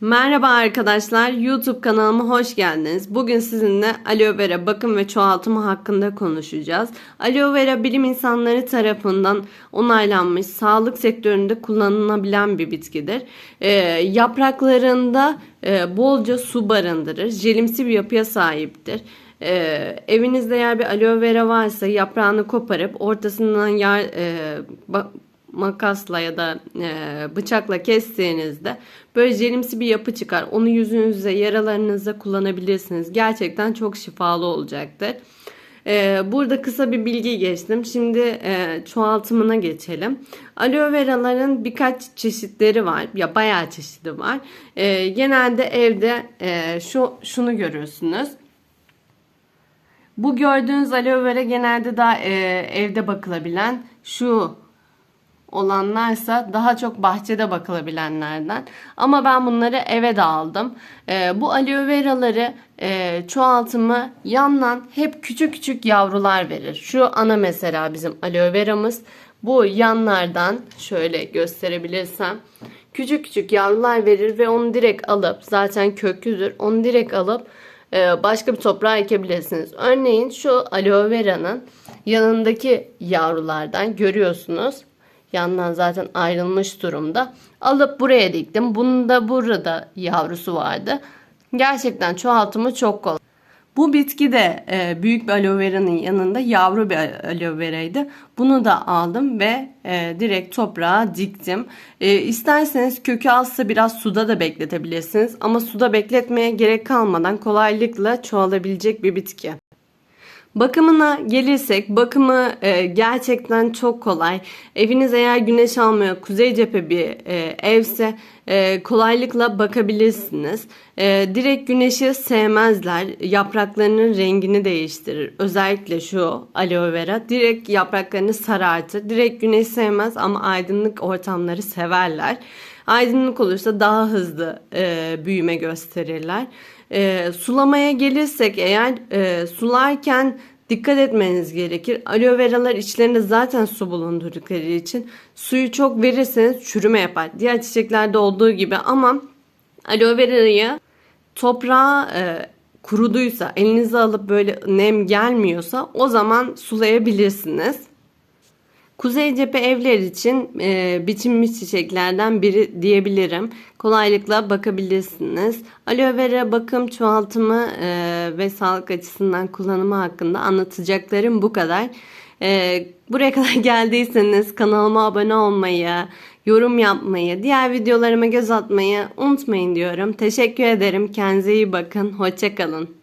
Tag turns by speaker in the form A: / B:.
A: Merhaba arkadaşlar, YouTube kanalıma hoş geldiniz. Bugün sizinle aloe vera bakım ve çoğaltımı hakkında konuşacağız. Aloe vera bilim insanları tarafından onaylanmış, sağlık sektöründe kullanılabilen bir bitkidir. Ee, yapraklarında e, bolca su barındırır, jelimsi bir yapıya sahiptir. Ee, evinizde eğer bir aloe vera varsa yaprağını koparıp ortasından yar, e, makasla ya da e, bıçakla kestiğinizde böyle jelimsi bir yapı çıkar. Onu yüzünüze, yaralarınıza kullanabilirsiniz. Gerçekten çok şifalı olacaktır. E, burada kısa bir bilgi geçtim. Şimdi e, çoğaltımına geçelim. Aloe veraların birkaç çeşitleri var. Ya bayağı çeşidi var. E, genelde evde e, şu şunu görüyorsunuz. Bu gördüğünüz aloe vera genelde daha e, evde bakılabilen şu olanlarsa daha çok bahçede bakılabilenlerden. Ama ben bunları eve de aldım. Ee, bu aloe veraları e, çoğaltımı yandan hep küçük küçük yavrular verir. Şu ana mesela bizim aloe veramız. Bu yanlardan şöyle gösterebilirsem küçük küçük yavrular verir ve onu direkt alıp zaten köklüdür. Onu direkt alıp e, başka bir toprağa ekebilirsiniz. Örneğin şu aloe vera'nın yanındaki yavrulardan görüyorsunuz. Yandan zaten ayrılmış durumda. Alıp buraya diktim. Bunun da burada yavrusu vardı. Gerçekten çoğaltımı çok kolay. Bu bitki de e, büyük bir aloe vera'nın yanında yavru bir aloe veraydı. Bunu da aldım ve e, direkt toprağa diktim. E, isterseniz kökü azsa biraz suda da bekletebilirsiniz. Ama suda bekletmeye gerek kalmadan kolaylıkla çoğalabilecek bir bitki. Bakımına gelirsek bakımı e, gerçekten çok kolay. Eviniz eğer güneş almıyor kuzey cephe bir e, evse e, kolaylıkla bakabilirsiniz. E, direkt güneşi sevmezler. Yapraklarının rengini değiştirir. Özellikle şu aloe vera direkt yapraklarını sarartır. Direkt güneş sevmez ama aydınlık ortamları severler. Aydınlık olursa daha hızlı e, büyüme gösterirler. E, sulamaya gelirsek eğer e, sularken dikkat etmeniz gerekir. Aloe veralar içlerinde zaten su bulundurdukları için suyu çok verirseniz çürüme yapar. Diğer çiçeklerde olduğu gibi ama aloe verayı toprağa e, kuruduysa elinize alıp böyle nem gelmiyorsa o zaman sulayabilirsiniz. Kuzey cephe evler için e, biçilmiş çiçeklerden biri diyebilirim. Kolaylıkla bakabilirsiniz. Aloe vera bakım, çoğaltımı e, ve sağlık açısından kullanımı hakkında anlatacaklarım bu kadar. E, buraya kadar geldiyseniz kanalıma abone olmayı, yorum yapmayı, diğer videolarıma göz atmayı unutmayın diyorum. Teşekkür ederim. Kendinize iyi bakın. Hoşçakalın.